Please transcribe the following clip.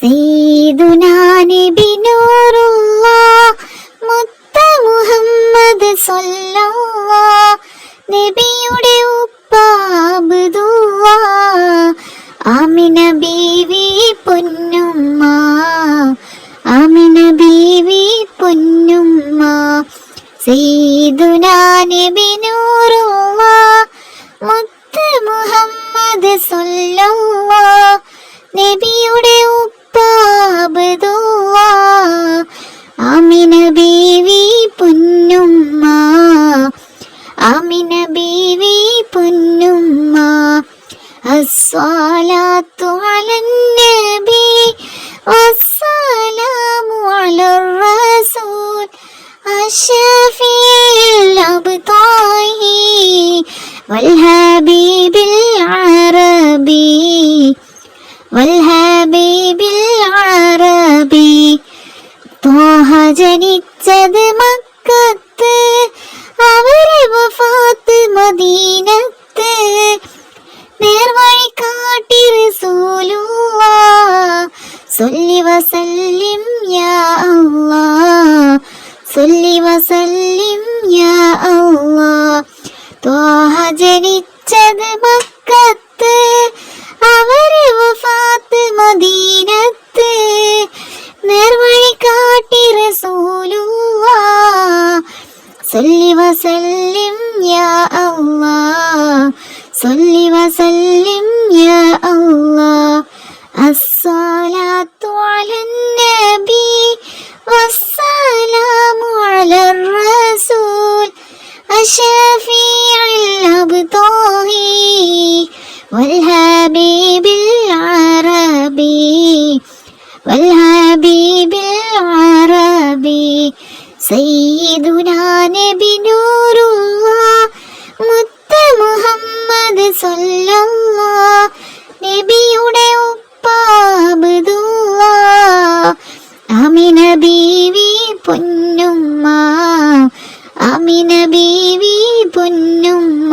സീദുനാ നബി നൂറുള്ള മുത്ത മുഹമ്മദ് സല്ലല്ലാഹ് നബിയുടെ ഉപ്പ അബ്ദുള്ള ആമിന ബീവി പൊന്നുമ്മ ആമിന ബീവി പൊന്നുമ്മ സീദുനാ നബി നൂറുള്ള മുത്ത് മുഹമ്മദ് സല്ലല്ലാഹ് നബിയുടെ ഉപ്പ അബ്ദുള്ള ആമിന ബീവി പൊന്നുമ്മ ആമിന ബീവി പൊന്നുമ്മ الصلاة على النبي والسلام على الرسول الشفيع الأبطال والحبيب വൽഹബീബിൽ അറബി. തോഹ ജനിച്ചത് മക്കത്ത് അവരെ വഫാത്ത് മദീനത്ത്. നേർവഴി കാട്ടി റസൂലുവ സൊല്ലി വസല്ലിം യാ അല്ലാ സൊല്ലി വസല്ലിം യാ അല്ലാ കാട്ടി റസൂലുള്ളാ സല്ലി വസല്ലിം യാ അല്ലാ സല്ലി വസല്ലിം യാ അല്ലാ الصلاة على النبي والسلام على الرسول الشفيع الأبطال والحبيب العربي والحبيب മുത്ത മുഹമ്മദ് നബിയുടെ ഉപ്പ അബ്ദുള്ള അമിന ബീവി പൊന്നുമ്മ അമിന ബീവി പൊന്നുമ്മ.